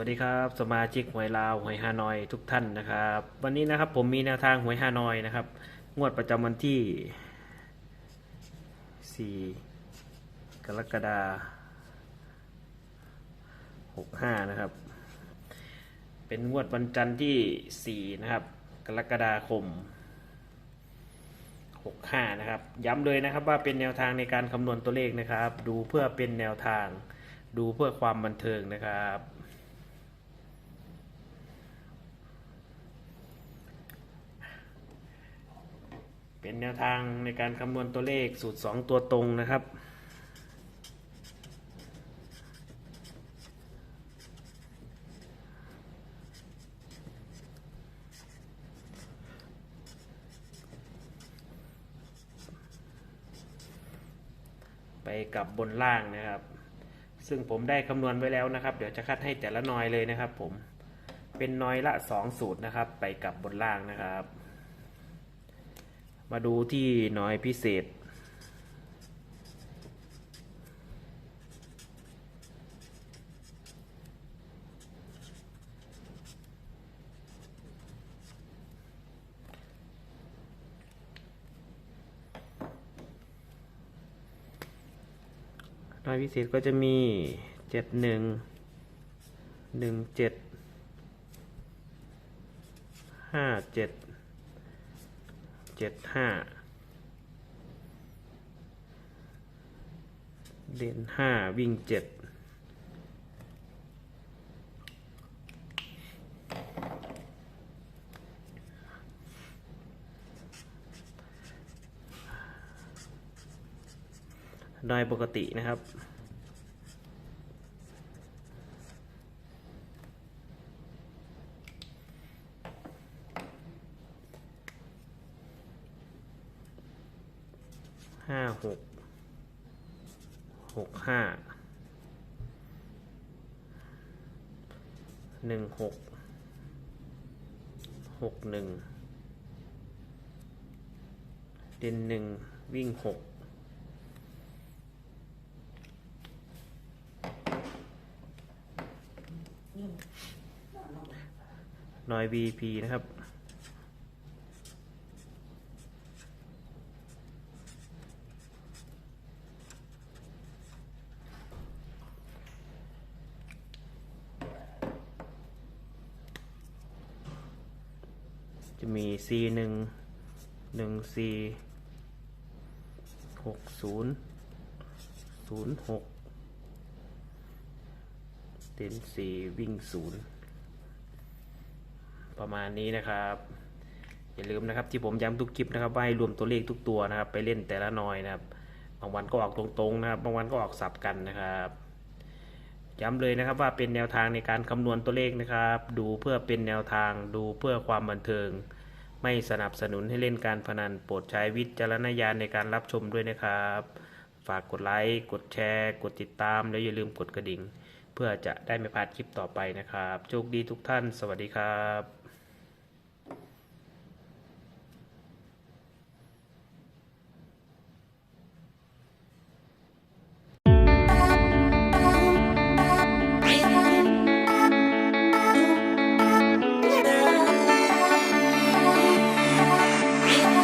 วัสดีครับ สมาชิกหวยลาวหวยฮานอยทุกท่านนะครับ วันนี้นะครับผมมีแนวทางหวยฮานอยนะครับ งวดประจำวันที่ 4 กรกฎาคม65 นะครับ เป็นงวดวันจันทร์ที่ 4 นะครับ กรกฎาคม 65 นะครับ ย้ำเลยนะครับว่าเป็นแนวทางในการคำนวณตัวเลขนะครับ ดูเพื่อเป็นแนวทางดูเพื่อความบันเทิงนะครับ เป็นแนวทางในการคำนวณตัวเลขสูตร 2 ตัวตรงนะครับ ไปกับบนล่างนะครับ ซึ่งผมได้คำนวณไว้แล้วนะครับ เดี๋ยวจะคัดให้แต่ละนอยเลยนะครับผมเป็นนอยละ 2 สูตรนะครับ ไปกับบนล่างนะครับ มาดูที่น้อยพิเศษ น้อยพิเศษก็จะมีเจ็ดหนึ่งหนึ่งเจ็ดห้าเจ็ด เจ็ดห้าเด่นห้าวิ่งเจ็ดโดยปกตินะครับ ห้าหกหกห้าหนึ่งหกหกหนึ่งเด่นหนึ่งวิ่งหกน้อย VP นะครับ จะมี C หนึ่งหนึ่ง C หกศูนย์ศูนย์หกเต็นสี่วิ่งศูนย์ประมาณนี้นะครับ อย่าลืมนะครับที่ผมย้ำทุกคลิปนะครับว่าให้รวมตัวเลขทุกตัวนะครับ ไปเล่นแต่ละหน้อยนะครับ บางวันก็ออกตรงๆนะครับ บางวันก็ออกสับกันนะครับ ย้ำเลยนะครับว่าเป็นแนวทางในการคำนวณตัวเลขนะครับ ดูเพื่อเป็นแนวทางดูเพื่อความบันเทิง ไม่สนับสนุนให้เล่นการพนันโปรดใช้วิจารณญาณในการรับชมด้วยนะครับ ฝากกดไลค์กดแชร์ กดติดตาม แล้วอย่าลืมกดกระดิ่ง เพื่อจะได้ไม่พลาดคลิปต่อไปนะครับ โชคดีทุกท่าน สวัสดีครับ